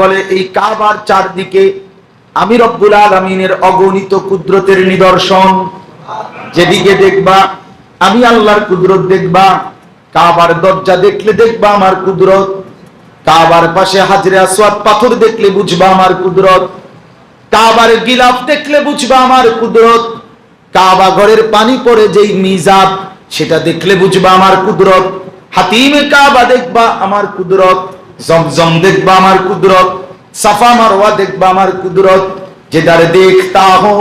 বলে, এই কাবার চারদিকে আমি রব্বুল আলামিনের অগণিত কুদরতের নিদর্শন। যেদিকে দেখবা, আমি আল্লাহর কুদরত দেখবা, কাবার দরজা দেখলে দেখবা আমার কুদরত, কাবার পাশে পাথর দেখলে বুঝবা আমার কুদরত, কাবার গিলাফ দেখলে বুঝবা আমার কুদরত, কাবা ঘরের পানি পড়ে যেই মিজাব, সেটা দেখলে বুঝবা আমার কুদরত, হাতিমে কাবা দেখবা আমার কুদরত। জমজম দেখবা আমার কুদরত, সাফা মারওয়া দেখবা আমার কুদরত যেদার দেখতা হো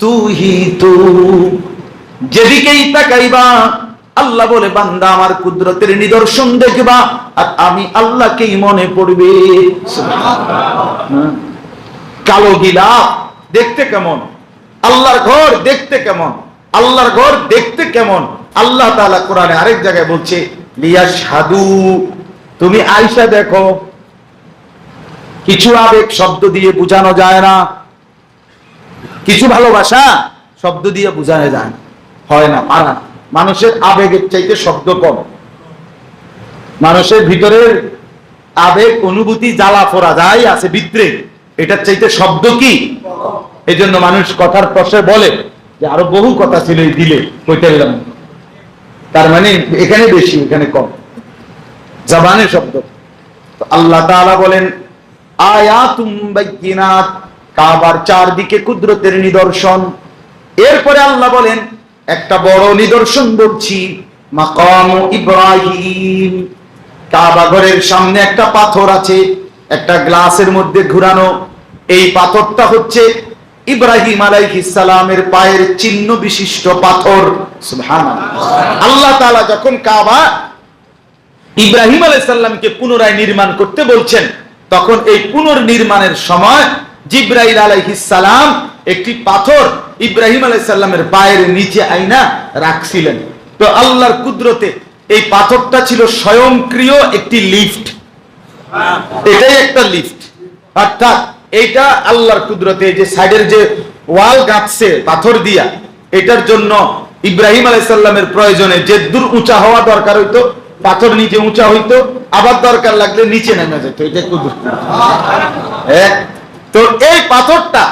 তু হি তু। যেদিকেই তাকাইবা, আল্লাহ বলে, বান্দা আমার কুদরতের নিদর্শন দেখবা, আর আমি আল্লাহকেই মনে পড়বে। কালো গিলাফ দেখতে কেমন? আল্লাহর ঘর, দেখতে কেমন? আল্লাহর ঘর, দেখতে কেমন? আল্লাহ তাআলা কোরআনে আরেক জায়গায় বলছে লিয়া সাধু তুমি আয়সা দেখো। কিছু আবেগ শব্দ দিয়ে বোঝানো যায় না। কিছু ভালোবাসা শব্দ দিয়ে বোঝানো যায় না। হয় না, পারা। মানুষের আবেগের চাইতে শব্দ কম। মানুষের ভিতরের আবেগ, অনুভূতি, জ্বালা ফোরা যাই আছে ভিতরে, এটার চাইতে শব্দ কি? এই জন্য মানুষ কথার পশে বলে যে, আরও বহু কথা ছিল এই দিলে, কইতে তার মানে এখানে বেশি, এখানে কম। জবানের শব্দ। আল্লাহ বলেন, আয়াতুম কাবার চারদিকে কুদরতের নিদর্শন। এরপরে আল্লাহ বলেন, একটা বড় নিদর্শন বলছি, মাকাম ইব্রাহিম। কাবা ঘরের সামনে একটা পাথর আছে, একটা গ্লাসের মধ্যে ঘুরানো। এই পাথরটা হচ্ছে ইব্রাহিম সালামের পায়ের চিহ্ন বিশিষ্ট পাথর। আল্লাহ তাআলা যখন কাবা ইব্রাহিম আলাইসাল্লামকে পুনরায় নির্মাণ করতে বলছেন, তখন এই পুনর্নির্মাণের সময় জিব্রাইল আলাইহিসালাম একটি পাথর ইব্রাহিম আলাইসাল্লামের পায়ের নিচে আইনা রাখছিলেন। তো আল্লাহর কুদরতে এই পাথরটা ছিল স্বয়ংক্রিয় একটি লিফট। এটাই একটা লিফট। অর্থাৎ এটা আল্লাহর কুদরতে যে সাইডের যে ওয়াল গাঁথছে পাথর দিয়া, এটার জন্য ইব্রাহিম আলাইসাল্লামের প্রয়োজনে যে দূর উঁচা হওয়া দরকার হইতো পাথর নিচে উঁচা হইতো, আবার দরকার লাগলে নিচে নেমে যেত, এটা কুদরত হ্যাঁ? তো এই পাথরটা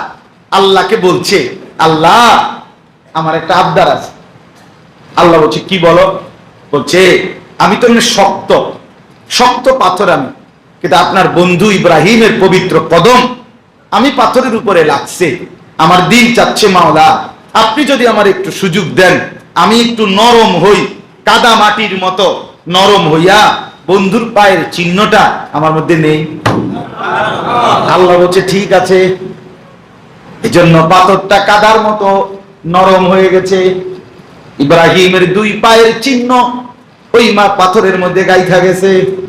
আল্লাহকে বলছে, আল্লাহ, আমার একটা আবদার আছে। আল্লাহ বলছে, কি বলো? বলছে, আমি তো এমনি শক্ত শক্ত পাথর আমি, কিন্তু আপনার বন্ধু ইব্রাহিমের পবিত্র কদম, আমি পাথরের উপরে লাগছে, আমার দিন চাচ্ছে মাওলা, আপনি যদি আমার একটু সুযোগ দেন, আমি একটু নরম হই, কাদা মাটির মতো। নরম হইয়া বন্ধুর পায়ের চিহ্নটা আমার মধ্যে নেই। আল্লাহ বলছে, ঠিক আছে। এই জন্য পাথরটা কাদার মতো নরম হয়ে গেছে। ইব্রাহিমের দুই পায়ের চিহ্ন ওই মা পাথরের মধ্যে গাইথা গেছে।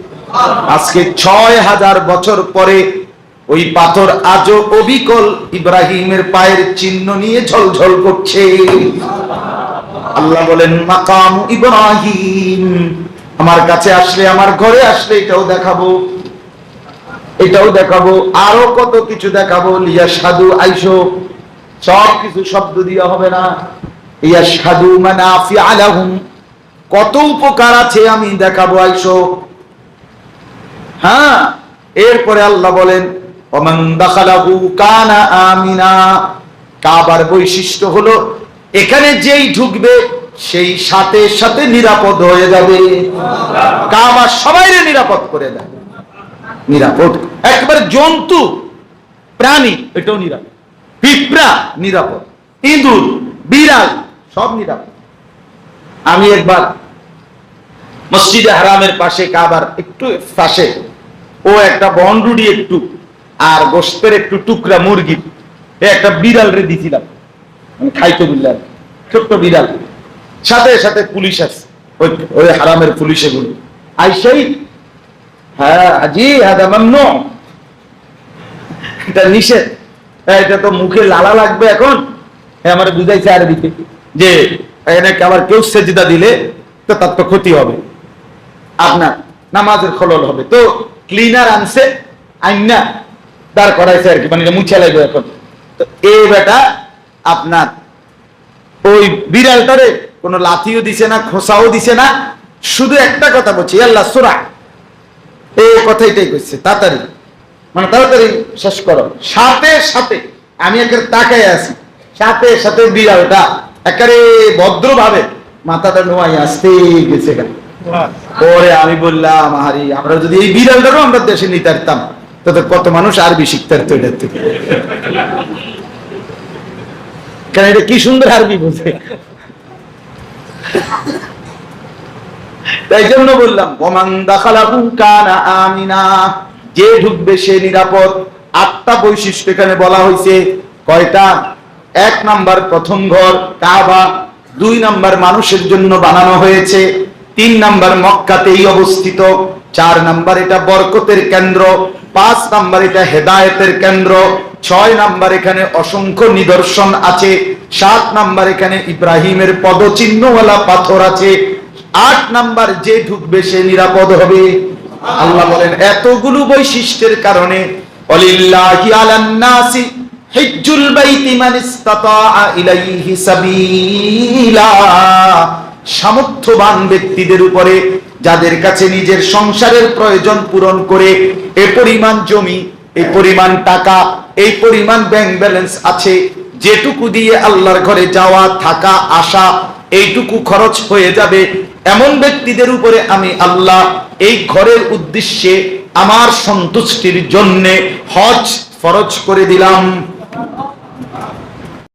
আজকে ছয় হাজার বছর পরে ওই পাথর আজও অবিকল ইব্রাহিমের পায়ের চিহ্ন নিয়ে ঝলঝল করছে। আল্লাহ বলেন, মাকাম ইব্রাহিম। আমার কাছে আসলে, আমার ঘরে আসলে এটাও দেখাবো। এটাও দেখাবো। আরও কত কিছু দেখাবো। লিয়া সাধু আইসো, সব কিছু শব্দ দিয়া হবে না। ইয়া সাধু মানে আফি আলাহুম। কত উপকার আছে আমি দেখাবো, আইসো। হ্যাঁ এরপরে আল্লাহ বলেন, ওমান দাখালাহু কানা আমিনা। কাবার বৈশিষ্ট্য হলো, এখানে যেই ঢুকবে সেই সাথে সাথে নিরাপদ হয়ে যাবে। কাবা সবাইরে নিরাপদ করে দেয়। নিরাপদ। একবার জন্তু, প্রাণী, এটাও নিরাপদ। পিঁপড়া নিরাপদ। ইঁদুর, বিড়াল, সব নিরাপদ। আমি একবার মসজিদে হারামের পাশে কাবার একটু পাশে, ও একটা বনরুডি একটু আর গোস্তের একটু টুকরা মুরগি একটা বিড়াল রে দিছিলাম। আমি খাইতে বিড়াল ছোট্ট বিড়াল। সাথে সাথে পুলিশ আছে। ওই ওই হারামের পুলিশ এগুলো আইসাই হ্যাঁ জি হাদা মামনু। এটা নিষেধ। হ্যাঁ, এটা তো মুখে লালা লাগবে এখন। হ্যাঁ আমার বুঝাইছে আরবিতে। যে এখানে আবার কেউ সেজদা দিলে তো তার তো ক্ষতি হবে। আপনার নামাজের খলল হবে। তো ক্লিনার আনছে আইনা দাঁড় করাইছে আর কি মানে মুছে লাগবে এখন। তো এই বেটা আপনার ওই বিড়ালটারে কোনো লাথিও দিছে না খোসাও দিছে না। শুধু একটা কথা বলছি আল্লাহ সুরা। এই কথাইটাই কইছে, তাড়াতাড়ি। মানে তাড়াতাড়ি শেষ করো। সাথে সাথে, আমি একের তাকাই আছি। সাথে সাথে বিড়ালটা একেবারে ভদ্রভাবে মাথাটা নোয়াই আসতে গেছে পরে আমি বললাম হারি আমরা যদি এই বিড়ালটারও আমরা দেশে নিতে পারতাম তাতে কত মানুষ আরবি শিখতে পারতো এটার থেকে। কেন, এটা কি সুন্দর আরবি বলছে তাই জন্য বললাম, ওমান দাখালাহু কানা আমিনা। যে ঢুকবে সে নিরাপদ। আটটা বৈশিষ্ট্য এখানে বলা হয়েছে কয়টা? এক নাম্বার প্রথম ঘর, কাবা। দুই নাম্বার মানুষের জন্য বানানো হয়েছে। তিন নাম্বার মক্কাতেই অবস্থিত। চার নাম্বার এটা বরকতের কেন্দ্র। পাঁচ নাম্বার এটা হেদায়েতের কেন্দ্র। ছয় নাম্বার এখানে অসংখ্য নিদর্শন আছে, সাত নাম্বার এখানে ইব্রাহিমের পদচিহ্নওয়ালা পাথর আছে, আট নাম্বার যে ঢুকবে সে নিরাপদ হবে। আল্লাহ বলেন, এতগুলো বৈশিষ্ট্যের কারণে, অলিল্লাহি সামর্থ্যবান ব্যক্তিদের উপরে, যাদের কাছে নিজের সংসারের প্রয়োজন পূরণ করে, এ পরিমাণ জমি, এ পরিমাণ টাকা এই পরিমাণ ব্যাংক ব্যালেন্স আছে, যেটুকু দিয়ে আল্লাহর ঘরে যাওয়া, থাকা, আসা, এইটুকু খরচ হয়ে যাবে। এমন ব্যক্তিদের উপরে আমি আল্লাহ এই ঘরের উদ্দেশ্যে আমার সন্তুষ্টির জন্যে হজ ফরজ করে দিলাম।